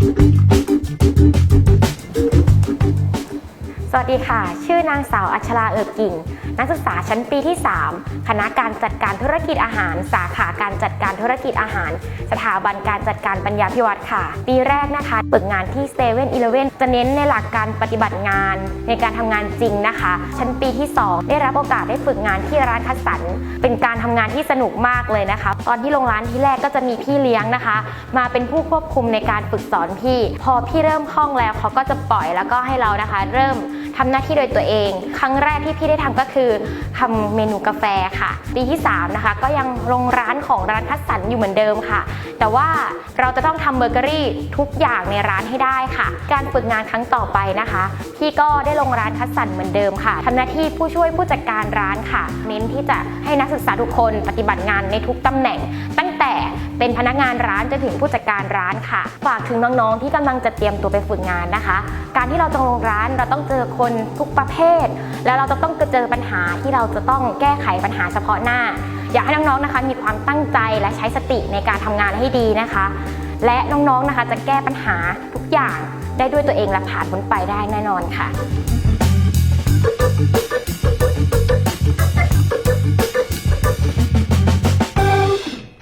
Thank you. สวัสดีค่ะ ชื่อนางสาวอัชราเอิบกิ่ง นักศึกษาชั้นปีที่ 3 คณะการจัดการธุรกิจอาหาร สาขาการจัดการธุรกิจอาหาร สถาบันการจัดการปัญญาพิวัตรค่ะ ปีแรกนะคะฝึกงานที่7 e เ e ่ e อจะเน้นในหลักการปฏิบัติงาน ในการทำงานจริงนะคะ ชั้นปีที่ 2 ได้รับโอกาสได้ฝึกงานที่ร้านคัดสรรเป็นการทำงานที่สนุกมากเลยนะคะ ตอนที่ลงร้านที่แรกก็จะมีพี่เลี้ยงนะคะ มาเป็นผู้ควบคุมในการฝึกสอนพี่ พอพี่เริ่มคล่องแล้วเขาก็จะปล่อยแล้วก็ให้เรานะคะ เริ่ม ทำหน้าที่โดยตัวเอง ครั้งแรกที่พี่ได้ทำก็คือทำเมนูกาแฟค่ะปีที่3นะคะก็ยังลงร้านของร้านคัดสรรอยู่เหมือนเดิมค่ะ แต่ว่าเราจะต้องทำเบเกอรี่ทุกอย่างในร้านให้ได้ค่ะ การฝึกงานครั้งต่อไปนะคะพี่ก็ได้ลงร้านคัดสรรเหมือนเดิมค่ะทำหน้าที่ผู้ช่วยผู้จัดการร้านค่ะ เน้นที่จะให้นักศึกษาทุกคนปฏิบัติงานในทุกตำแหน่งตั้ง แต่เป็นพนักงานร้านจนถึงผู้จัดการร้านค่ะ ฝากถึงน้องๆ ที่กำลังจะเตรียมตัวไปฝึกงานนะคะ การที่เราจะลงร้านเราต้องเจอคนทุกประเภท แล้วเราจะต้องเจอปัญหาที่เราจะต้องแก้ไขปัญหาเฉพาะหน้า อยากให้น้องๆนะคะมีความตั้งใจและใช้สติในการทำงานให้ดีนะคะ และน้องๆนะคะจะแก้ปัญหาทุกอย่างได้ด้วยตัวเองและผ่านพ้นไปได้แน่นอนค่ะ